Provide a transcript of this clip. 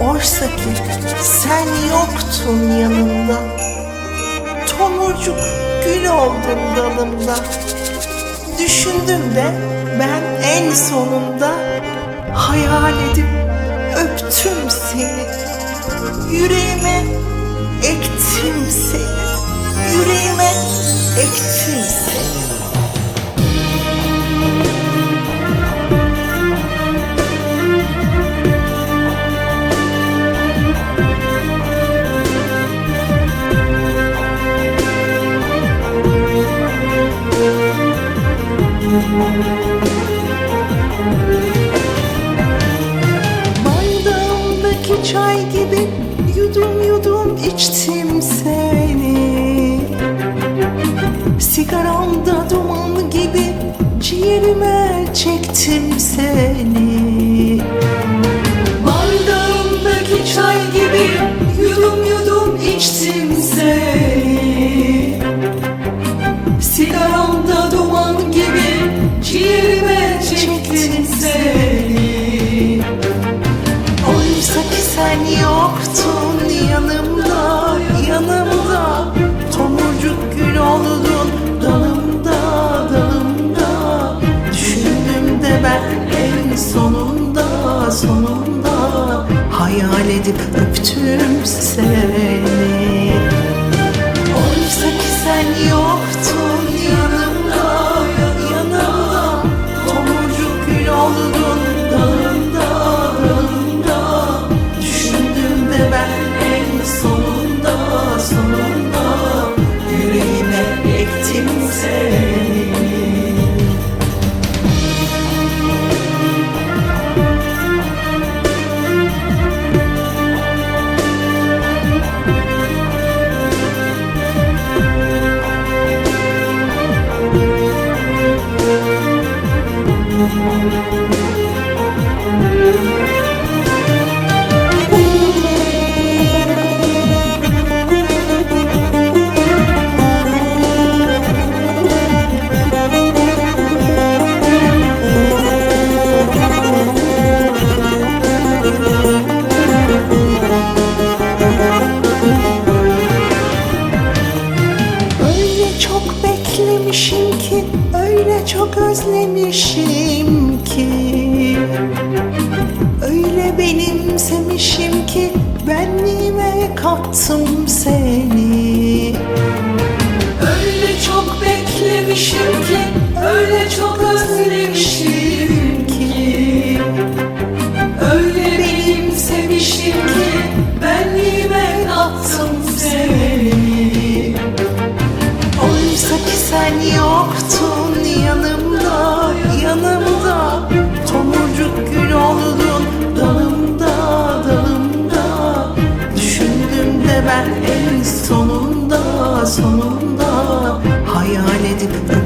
Oysa ki sen yoktun yanımda. Tomurcuk gül oldun dalımda. Düşündüm de ben en sonunda Hayal edip öptüm seni. Yüreğime ektim seni. Yüreğime ektim çay gibi yudum yudum içtim seni. Sigaramda duman gibi ciğerime çektim seni sen yoktun yanımda, yanımda. Tomurcuk gül oldun dalımda, dalımda. Düşündüm de ben en sonunda, sonunda. Hayal edip öptüm seni çok özlemişim ki. Öyle benimsemişim ki, benliğime kattım seni. Öyle çok beklemişim ki, öyle ben en sonunda, sonunda Hayal edip